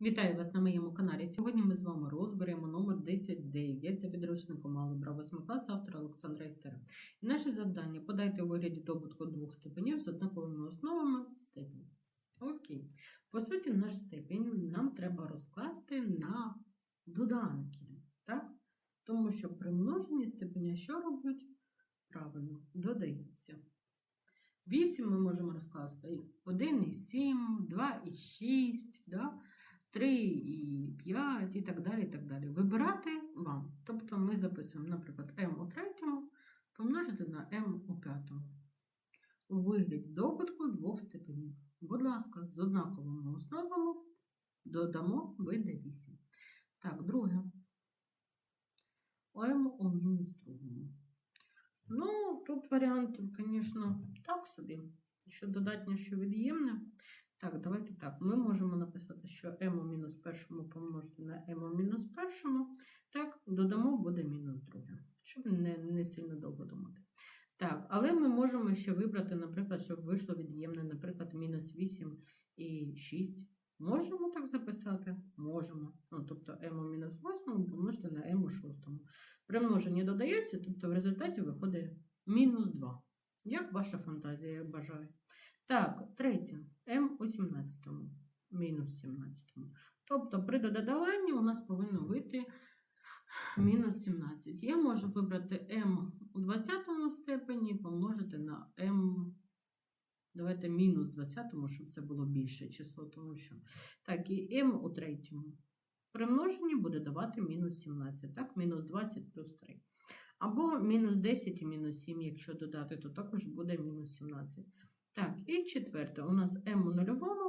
Вітаю вас на моєму каналі. Сьогодні ми з вами розберемо номер 10.9 за підручником Алgebra 8 класу автора Олександра Істера. І наше завдання подайте у вигляді добутку двох степенів з однаковими основами степені. Окей. По суті, наш степень нам треба розкласти на доданки. Так? Тому що при множенні степеня що роблять? Правильно, додаються. 8 ми можемо розкласти 1,7, 2,6, да? 3 і 5 і так далі. і так далі. Вибирати вам. Тобто ми записуємо, наприклад, m у третьому помножити на m у п'ятому. У вигляді добутку двох степенів. Будь ласка, з однаковими основами додамо вийде 8. Так, друге. m у мінус другому. Ну, тут варіантів, звісно, так собі. Що додатнє, що від'ємне. Так, давайте так. Ми можемо написати, що мінус першому помножити на мінус першому. Так, додамо буде мінус друге, щоб не, не сильно довго думати. Так, але ми можемо ще вибрати, наприклад, щоб вийшло від'ємне, наприклад, мінус 8 і 6. Можемо так записати? Можемо. Ну, тобто m у мінус 8 помножити на m у 6. При множенні додається, тобто в результаті виходить мінус 2. Як ваша фантазія я бажаю. Так, третє. m у 17, мінус 17. Тобто при додаванні у нас повинно вийти мінус 17. Я можу вибрати m у 20 степені помножити на m. Давайте мінус 20, щоб це було більше число, тому що. Так, і m у третьому. При множенні буде давати мінус 17. Так, мінус 20 плюс 3. Або мінус 10 і мінус 7, якщо додати, то також буде мінус 17. Так, і четверте, у нас m у нульовому.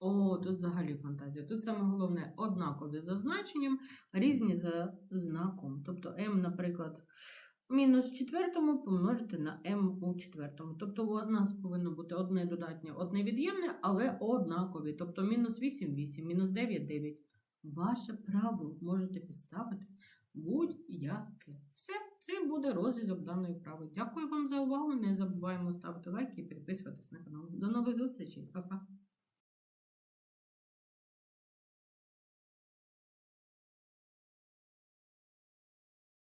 О, тут взагалі фантазія. Тут саме головне однакові за значенням, різні за знаком. Тобто m, наприклад, мінус четвертому помножити на m у четвертому. Тобто у нас повинно бути одне додатнє, одне від'ємне, але однакові. Тобто мінус 8, 8, мінус 9, 9. Ваше право можете підставити будь-яке. Все, це буде розв'язок даної вправи. Дякую вам за увагу. Не забуваємо ставити лайки і підписуватись на канал. До нових зустрічей, Па-па!